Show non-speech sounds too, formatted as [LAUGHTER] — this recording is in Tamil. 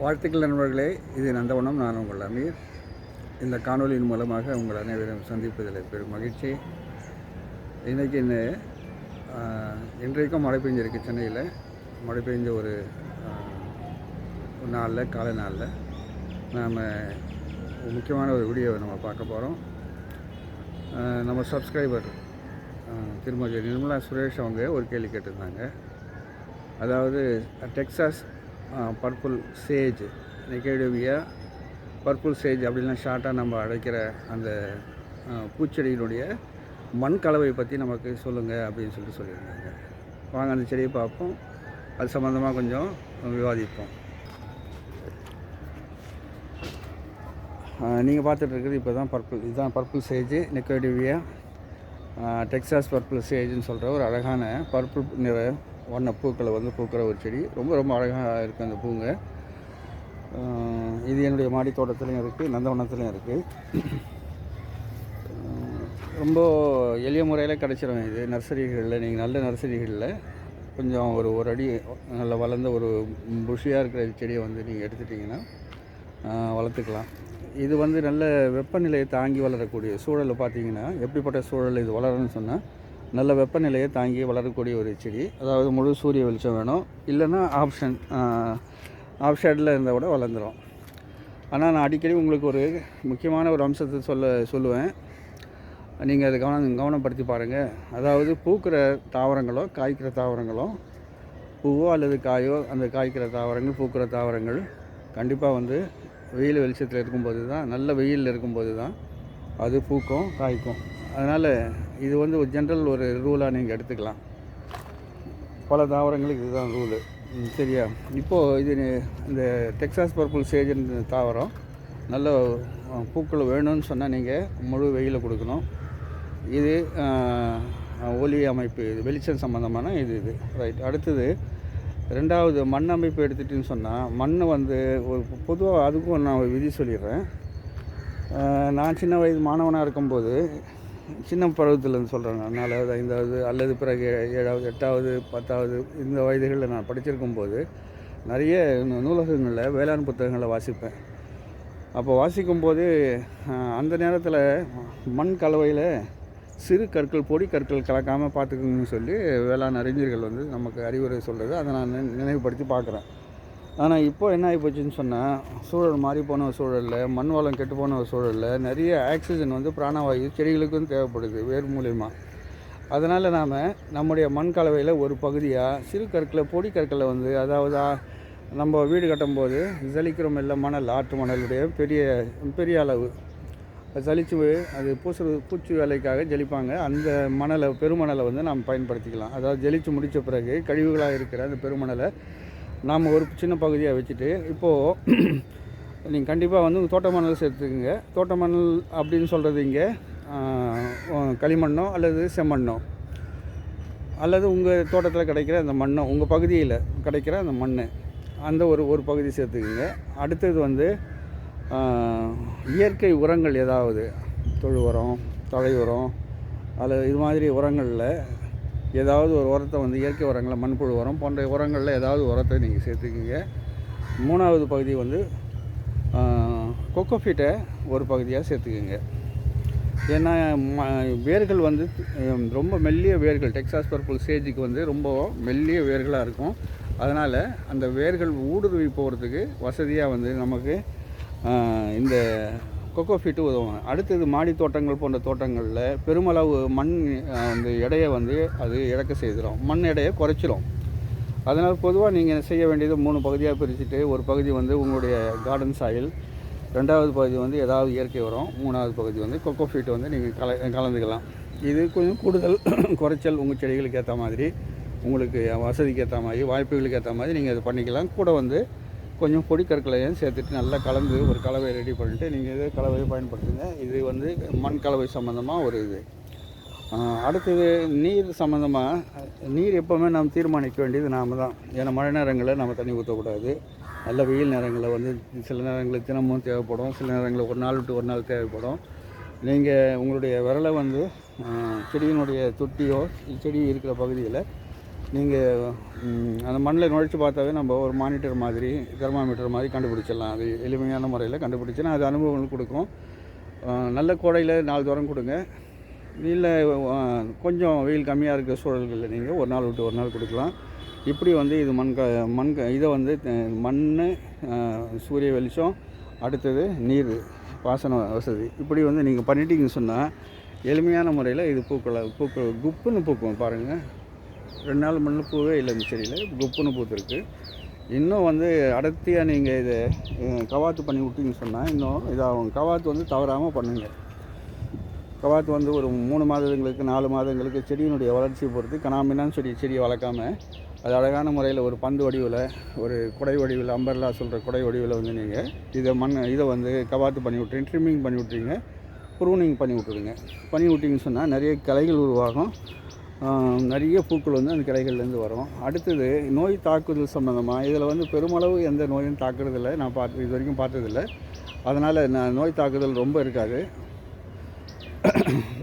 வாழ்த்துக்கள் நண்பர்களே. இது நந்தவனம். நான் உங்கள் அமீர். இந்த காணொலியின் மூலமாக உங்கள் அனைவரும் சந்திப்பதில் பெரும் மகிழ்ச்சி. இன்றைக்கி இந்த இன்றைக்கும் மழை பெஞ்சிருக்கு சென்னையில். மழை பெஞ்ச ஒரு நாளில் காலை நாளில் நாம் முக்கியமான ஒரு வீடியோவை நம்ம பார்க்க போகிறோம் நம்ம சப்ஸ்கிரைபர் திருமதி நிர்மலா சுரேஷ் அவங்க ஒரு கேள்வி கேட்டிருந்தாங்க. அதாவது டெக்சாஸ் பர்பிள் சேஜ் நெகேடிவியா பர்பிள் சேஜ் அப்படின்லாம் ஷார்ட்டாக நம்ம அழைக்கிற அந்த பூச்செடியினுடைய மண் கலவை பற்றி நமக்கு சொல்லுங்கள் அப்படின்னு சொல்லிட்டு சொல்லியிருந்தாங்க. வாங்க அந்த செடியை பார்ப்போம். அது சம்மந்தமாக கொஞ்சம் விவாதிப்போம். நீங்கள் பார்த்துட்டு இருக்கிறது இப்போ தான் பர்பிள் இதுதான் பர்பிள் சேஜ் நெக்கோடிவியா டெக்ஸாஸ் பர்பிள் சேஜ்னு சொல்கிற ஒரு அழகான பர்பிள் நிற வண்ண பூக்களை வந்து பூக்கிற ஒரு செடி. ரொம்ப ரொம்ப அழகாக இருக்குது அந்த பூங்க. இது என்னுடைய மாடி தோட்டத்துலையும் இருக்குது நந்தவனத்துலேயும் இருக்குது ரொம்ப எளிய முறையில் கிடச்சிரும் இது. நர்சரிகளில் நீங்கள் நல்ல நர்சரிகளில் கொஞ்சம் ஒரு ஒரு அடி நல்ல வளர்ந்த ஒரு புஷியாக இருக்கிற செடியை வந்து நீங்கள் எடுத்துட்டிங்கன்னா வளர்த்துக்கலாம். இது வந்து நல்ல வெப்பநிலையை தாங்கி வளரக்கூடிய சூழலை பார்த்தீங்கன்னா எப்படிப்பட்ட சூழல் இது வளரணும்னு சொன்னால் நல்ல வெப்பநிலையை தாங்கி வளரக்கூடிய ஒரு செடி. அதாவது முழு சூரிய வெளிச்சம் வேணும். இல்லைன்னா ஆப்ஷன் ஆஃப் ஷேடில் இருந்தால் கூட வளர்ந்துடும் ஆனால் நான் அடிக்கடி உங்களுக்கு ஒரு முக்கியமான ஒரு அம்சத்தை சொல்ல சொல்லுவேன். நீங்கள் அதை கவனம் கவனப்படுத்தி பாருங்கள் அதாவது பூக்கிற தாவரங்களோ காய்க்கிற தாவரங்களோ பூவோ அல்லது காயோ அந்த காய்க்கிற தாவரங்கள் பூக்கிற தாவரங்கள் கண்டிப்பாக வந்து வெயில் வெளிச்சத்தில் இருக்கும்போது தான் நல்ல வெயிலில் இருக்கும்போது தான் அது பூக்கும் காய்க்கும். அதனால் இது வந்து ஒரு ஜென்ரல் ஒரு ரூலாக நீங்கள் எடுத்துக்கலாம். பல தாவரங்களுக்கு இதுதான் ரூலு சரியா? இப்போது இது இந்த டெக்ஸாஸ் பர்பிள் சேஜ்ன்ற தாவரம் நல்ல பூக்கள் வேணும்னு சொன்னால் நீங்கள் முழு வெயில கொடுக்கணும். இது ஒலி அமைப்பு இது வெளிச்சம் சம்மந்தமான இது இது. ரைட் அடுத்தது ரெண்டாவது மண் அமைப்பு எடுத்துட்டின்னு சொன்னால் மண் வந்து ஒரு பொதுவாக அதுக்கும் நான் ஒரு விதி சொல்லிடுறேன். நான் சின்ன வயது மாணவனாக இருக்கும்போது சின்ன பருவத்திலேருந்து சொல்கிறேன் நான். நாலாவது ஐந்தாவது அல்லது பிறகு ஏழாவது எட்டாவது பத்தாவது இந்த வயதுகளில் நான் படிச்சிருக்கும்போது நிறைய நூலகங்களில் வேளாண் புத்தகங்களை வாசிப்பேன். அப்போ வாசிக்கும்போது அந்த நேரத்தில் மண் கலவையில் சிறு கற்கள் பொடி கற்கள் கலக்காமல் பார்த்துக்கணும்னு சொல்லி வேளாண் அறிஞர்கள் வந்து நமக்கு அறிவுரை சொல்கிறது. அதை நான் நினைவுபடுத்தி பார்க்குறேன். ஆனால் இப்போ என்ன ஆகி போச்சுன்னு சொன்னால் சூழல் மாறி போன ஒரு சூழலில் மண் வளம் கெட்டு போன ஒரு சூழலில் நிறைய ஆக்சிஜன் வந்து பிராணவாயு செடிகளுக்கும் தேவைப்படுது வேர் மூலிமா அதனால் நாம் நம்முடைய மண் கலவையில் ஒரு பகுதியாக சிறு கற்களை பொடி கற்களை வந்து அதாவது நம்ம வீடு கட்டும்போது ஜலிக்கிறோம் இல்லை மணல் ஆற்று மணலுடைய பெரிய பெரிய அளவு. ஜலிச்சு அது பூசு பூச்சி வேலைக்காக ஜலிப்பாங்க. அந்த மணலை பெருமணலை வந்து நாம் பயன்படுத்திக்கலாம். அதாவது ஜலிச்சு முடித்த பிறகு கழிவுகளாக இருக்கிற அந்த பெருமணலை நாம் ஒரு சின்ன பகுதியாக வச்சுட்டு இப்போது [CLEARS THROAT] நீங்கள் கண்டிப்பாக வந்து தோட்ட மணல் சேர்த்துக்குங்க. தோட்ட மணல் அப்படின்னு சொல்கிறது இங்கே களிமண்ணோ அல்லது செம்மண்ணோ. அல்லது உங்கள் தோட்டத்தில் கிடைக்கிற அந்த மண்ணோ உங்கள் பகுதியில் கிடைக்கிற அந்த மண் அந்த ஒரு ஒரு பகுதி சேர்த்துக்குங்க. அடுத்தது வந்து இயற்கை உரங்கள் ஏதாவது தொழு உரம் தழை உரம் அல்லது இது மாதிரி உரங்களில் ஏதாவது ஒரு உரத்தை வந்து இயற்கை உரங்களை மண்புழு உரம் போன்ற உரங்களில் ஏதாவது உரத்தை நீங்கள் சேர்த்துக்குங்க. மூணாவது பகுதி வந்து கொக்கோஃபீட்டை ஒரு பகுதியாக சேர்த்துக்குங்க. ஏன்னா ம- வேர்கள் வந்து ரொம்ப மெல்லிய வேர்கள் டெக்ஸாஸ் பர்பிள் சேஜுக்கு வந்து ரொம்ப மெல்லிய வேர்களாக இருக்கும். அதனால் அந்த வேர்கள் ஊடுருவி போகிறதுக்கு வசதியாக வந்து நமக்கு இந்த கொக்கோ ஃபீட்டு உதவும். அடுத்தது மாடி தோட்டங்கள் போன்ற தோட்டங்களில் பெருமளவு மண் அந்த எடையை வந்து அது இழக்க செய்திடும். மண் எடையை குறைச்சிரும். அதனால் பொதுவாக நீங்கள் செய்ய வேண்டியது மூணு பகுதியாக பிரிச்சுட்டு ஒரு பகுதி வந்து உங்களுடைய கார்டன் சாயில் ரெண்டாவது பகுதி வந்து ஏதாவது இயற்கை உரம் மூணாவது பகுதி வந்து கொக்கோ ஃபீட் வந்து நீங்கள் கல கலந்துக்கலாம். இது கொஞ்சம் கூடுதல் [CLEARS THROAT] குறைச்சல் உங்கள் செடிகளுக்கு ஏற்ற மாதிரி உங்களுக்கு வசதிக்கு ஏற்ற மாதிரி வாய்ப்புகளுக்கு ஏற்ற மாதிரி நீங்கள் இது பண்ணிக்கலாம். கூட வந்து கொஞ்சம் பொடி கற்களையும் சேர்த்துட்டு நல்லா கலந்து ஒரு கலவையை ரெடி பண்ணிவிட்டு நீங்கள் இதே கலவையை பயன்படுத்துங்க. இது வந்து மண் கலவை சம்மந்தமாக ஒரு இது. அடுத்தது நீர் சம்மந்தமாக நீர் எப்போவுமே நாம் தீர்மானிக்க வேண்டியது நாம் தான். ஏன்னா மழை நேரங்களில் நம்ம தண்ணி ஊற்றக்கூடாது நல்ல வெயில் நேரங்களில் வந்து சில நேரங்களில் தினமும் தேவைப்படும். சில நேரங்களில் ஒரு நாள் விட்டு ஒரு நாள் தேவைப்படும். நீங்கள் உங்களுடைய விரலை வந்து செடியினுடைய தொட்டியோ செடி இருக்கிற பகுதியில் நீங்கள் அந்த மண்ணில் நுழைச்சி பார்த்தாவே நம்ம ஒரு மானிட்டர் மாதிரி தெர்மாமீட்டர் மாதிரி கண்டுபிடிச்சிடலாம். அது எளிமையான முறையில் கண்டுபிடிச்சினா அது அனுபவங்கள் கொடுக்கும். நல்ல கோடையில் நாலு தூரம் கொடுங்க. இல்லை கொஞ்சம் வெயில் கம்மியாக இருக்கிற சூழல்களில் நீங்கள் ஒரு நாள் விட்டு ஒரு நாள் கொடுக்கலாம். இப்படி வந்து இது மண் க மண் க இதை வந்து மண் சூரிய வெளிச்சம் அடுத்தது நீர் பாசன வசதி. இப்படி வந்து நீங்கள் பண்ணிட்டீங்கன்னு சொன்னால் எளிமையான முறையில் இது பூக்களை பூக்கள் குப்புன்னு பூக்கும் பாருங்கள் ரெண்டு நாள் மண்ணு பூவே இல்லை இந்த செடியில். குப்புன்னு பூத்துருக்கு. இன்னும் வந்து அடர்த்தியாக நீங்கள் இதை கவாத்து பண்ணி விட்டீங்கன்னு சொன்னால் இன்னும் இதாகும். கவாத்து வந்து தவறாமல் பண்ணுங்கள் கவாத்து வந்து ஒரு மூணு மாதங்களுக்கு நாலு மாதங்களுக்கு செடியினுடைய வளர்ச்சியை பொறுத்து கனாமினான்னு சொல்லி செடியை வளர்க்காம அது அழகான முறையில் ஒரு பந்து வடிவில் ஒரு குடை வடிவில் அம்பர்லா சொல்கிற குடை வடிவில் வந்து நீங்கள் இதை மண் இதை வந்து கவாத்து பண்ணி விட்றீங்க ட்ரிம்மிங் பண்ணி விட்றீங்க ப்ரூனிங் பண்ணி விட்டுருங்க. பண்ணி விட்டிங்கன்னு சொன்னால் நிறைய கலைகள் உருவாகும். நிறைய பூக்கள் வந்து அந்த கிளைகள்லேருந்து வரும். அடுத்தது நோய் தாக்குதல் சம்மந்தமாக இதில் வந்து பெருமளவு எந்த நோயும் தாக்குறதில்ல. நான் பார்த்து இது வரைக்கும் பார்த்ததில்ல. அதனால் நான் நோய் தாக்குதல் ரொம்ப இருக்காது.